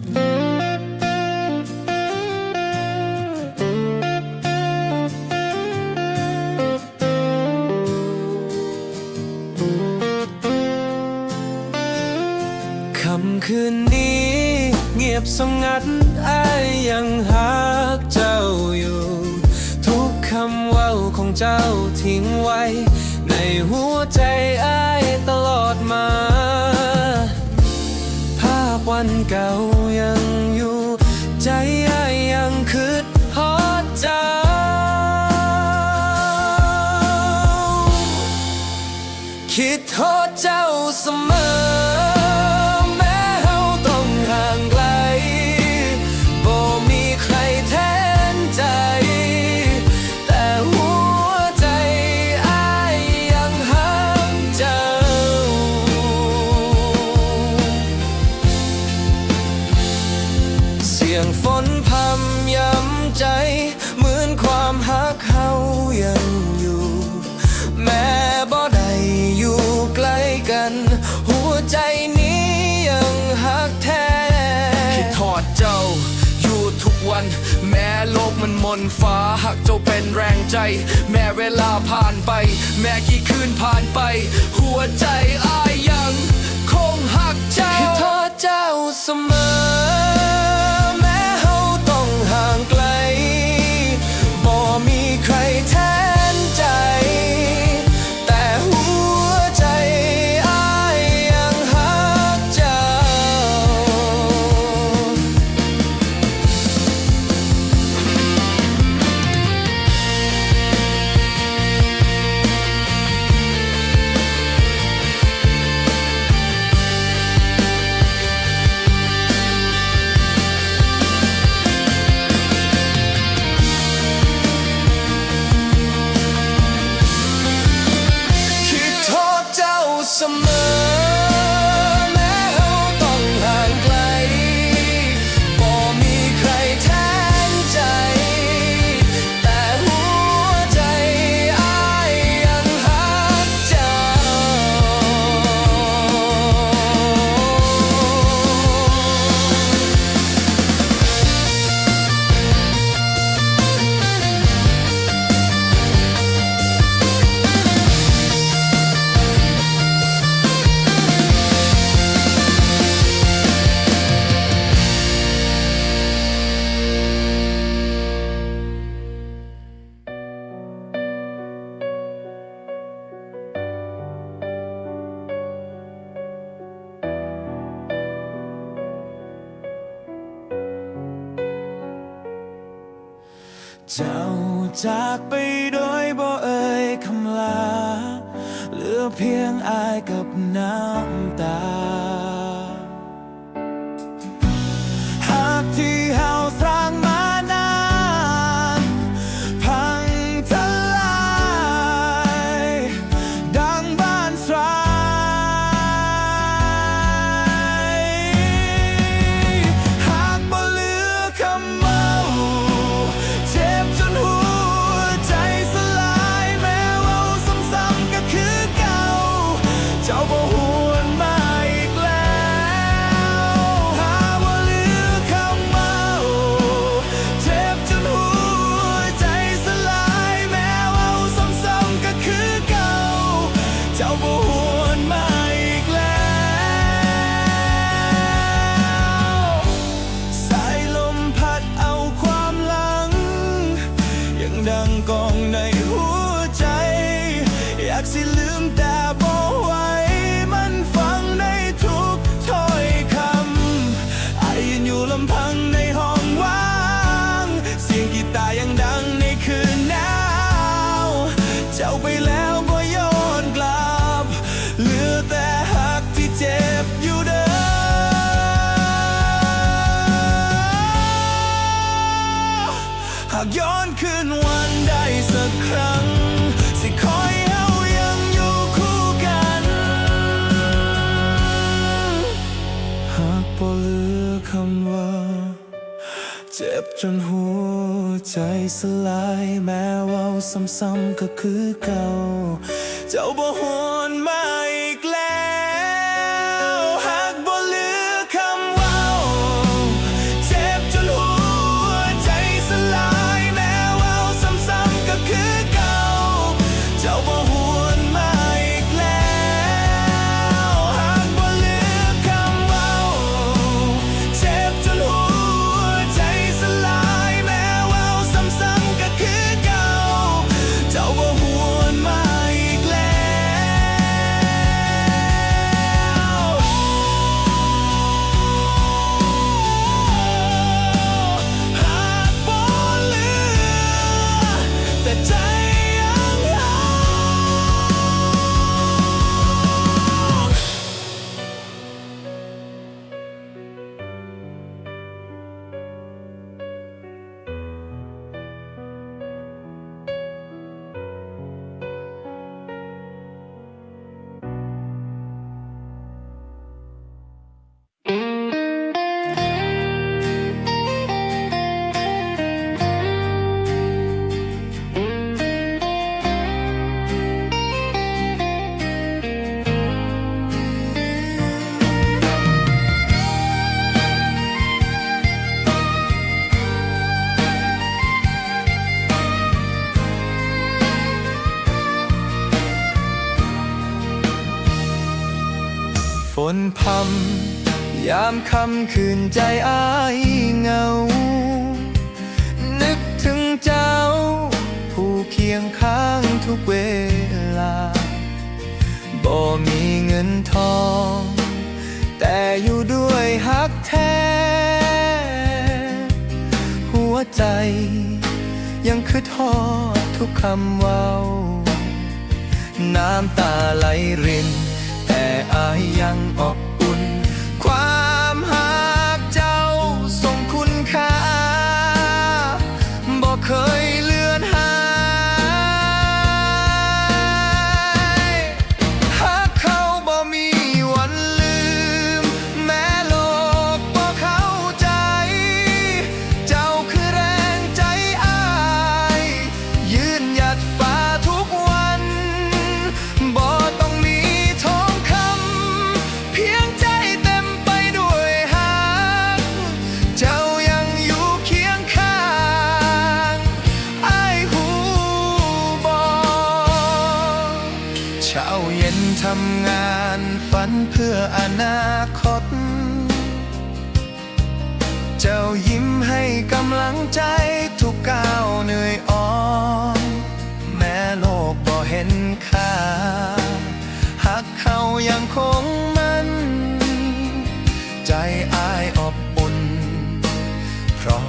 คำคืนนี้ เงียบสงัดไอ้ยังหักเจ้าอยู่ ทุกคำว่าของเจ้าทิ้งไว้ ในหัวใจไอ้ตลอดมา ภาพวันเก่า นฟ้าหากเจ้าเป็นแรงใจ แม้เวลาผ่านไป แม้กี่คืนผ่าน เจ้าจากไปโดยบ่เอ่ยคำลา เหลือเพียงอายกับน้ำตา คำว่า เจ็บจนหัวใจสลายแม้ว่าซ้ำๆก็คือเก่า เจ้าบ่หวนมาามคำคืนใจอายเงา นึกถึงเจ้า ผู้เคียงข้างทุกเวลา บ่มีเงินทอง แต่อยู่ด้วยฮักแท้ หัวใจ ยังคือทอดทุกคำเว้า น้ำตาไหลริน แต่อายยังออุ่น เช้าเย็นทำงานฝันเพื่ออนาคต เจ้ายิ้มให้กำลังใจทุกก้าวเหนื่อยอ่อนแม้โลกบ่เห็นค่าหักเขายังคงมัน ใจอายอบอุ่น เพราะ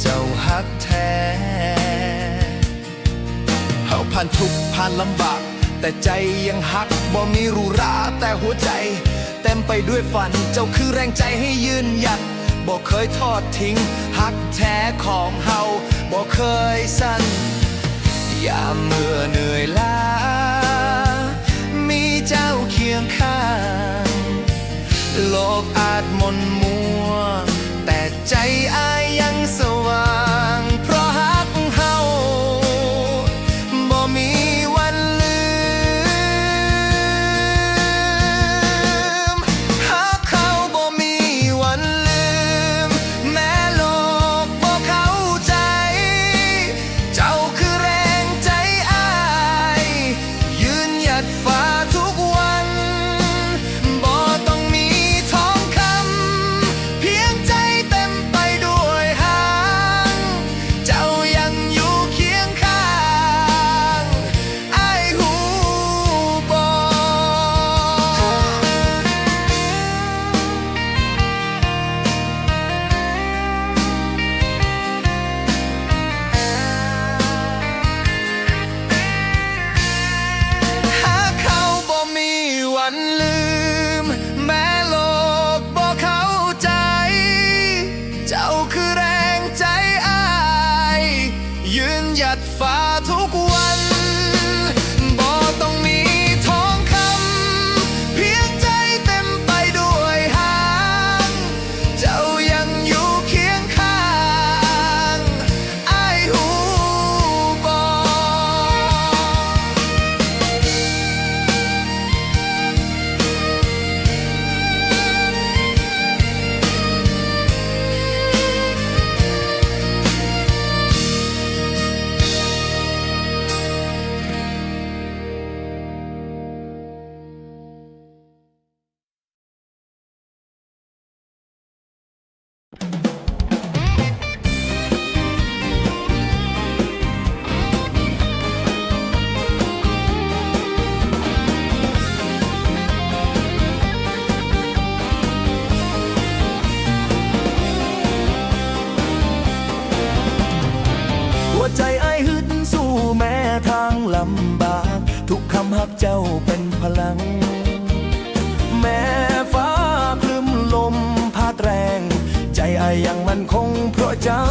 เจ้าหักแท้เฮาผ่านทุกผ่านลำบาก แต่ใจยังหักบ่มีรูราแต่หัวใจ เต็มไปด้วยฝันเจ้าคือแรงใจให้ยืนหยัดบ่เคยทอดทิ้งหักแท้ของเฮาบ่เคยสั้นยามเมื่อเหนื่อยล้ามีเจ้าเคียงข้างโลกอาจหมนมัว แต่ใจอายยังสว่าง คือแรงใจอาย ยืนหยัดฝ่าทุก กคำหักเจ้าเป็นพลัง แม้ฟ้าคลึมลมพัดแรง ใจไอ้ายยังมั่นคงเพราะเจ้า